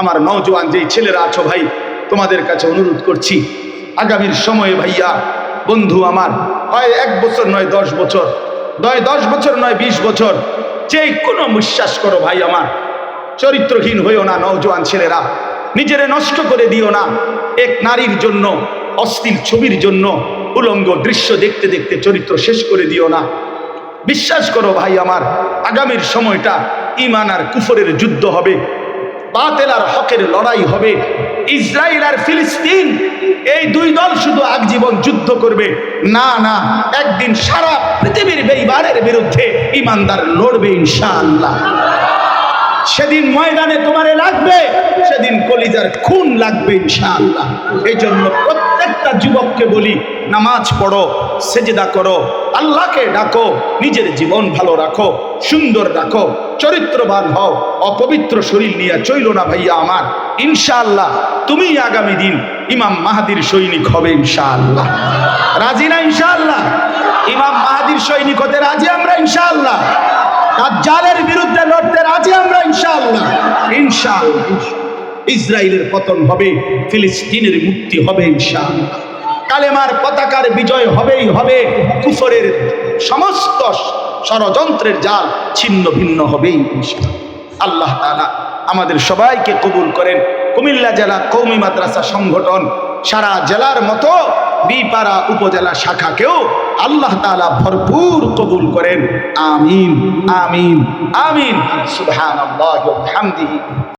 আমার নওজোয়ান যেই ছেলেরা আছো ভাই, তোমাদের কাছে অনুরোধ করছি, আগামীর সময়ে ভাইয়া, বন্ধু আমার, হয় এক বছর নয় দশ বছর, নয় দশ বছর নয় বিশ বছর যে কোনো বিশ্বাস করো ভাই আমার, চরিত্রহীন হইও না নওজোয়ান ছেলেরা, নিজেরে নষ্ট করে দিও না, এক নারীর জন্য অস্থির ছবির জন্য, উলঙ্গ দৃশ্য দেখতে দেখতে চরিত্র শেষ করে দিও না। বিশ্বাস করো ভাই আমার, আগামীর সময়টা ইমান আর কুফরের যুদ্ধ হবে। বাতেল আর হকের লড়াই হবে। ইসরায়েল আর ফিলিস্তিন, এই দুই দল শুধু আজীবন যুদ্ধ করবে। না না, একদিন সারা পৃথিবীর বেইবারের বিরুদ্ধে ইমানদার লড়বে ইনশাআল্লাহ। সেদিন ময়দানে তোমারে লাগবে, সেদিন কলিজার খুন লাগবে ইনশাআল্লাহ। এই জন্য প্রত্যেকটা যুবককে বলি নামাজ পড়ো, সেজদা করো, আল্লাহকে ডাকো, নিজের জীবন ভালো রাখো, সুন্দর রাখো, চরিত্রবান হও, অপবিত্র শরীর নিয়ে চইল না ভাইয়া আমার। ইনশাআল্লাহ তুমি আগামী দিন ইমাম মাহাদির সৈনিক হবে ইনশাআল্লাহ। রাজি না ইনশাআল্লাহ? ইমাম মাহাদির সৈনিক হতে রাজি আমরা ইনশাআল্লাহ? দাজ্জালের বিরুদ্ধে লড়তে রাজি আমরা ইনশাআল্লাহ? ইনশাআল্লাহ। ইসরায়েলের পতন হবে, ফিলিস্তিনের মুক্তি হবে ইনশাআল্লাহ। কালেমার পতাকার বিজয় হবেই হবে। কুফরের সমস্ত ষড়যন্ত্রের জাল ছিন্ন ভিন্ন হবেই আল্লাহ তাআলা আমাদের সবাইকে কবুল করেন। কুমিল্লা জেলা কৌমি মাদ্রাসা সংগঠন সারা জেলার মতো বিপাড়া উপজেলা শাখাকেও আল্লাহ তালা ভরপুর কবুল করেন। আমিন আমিন আমিন।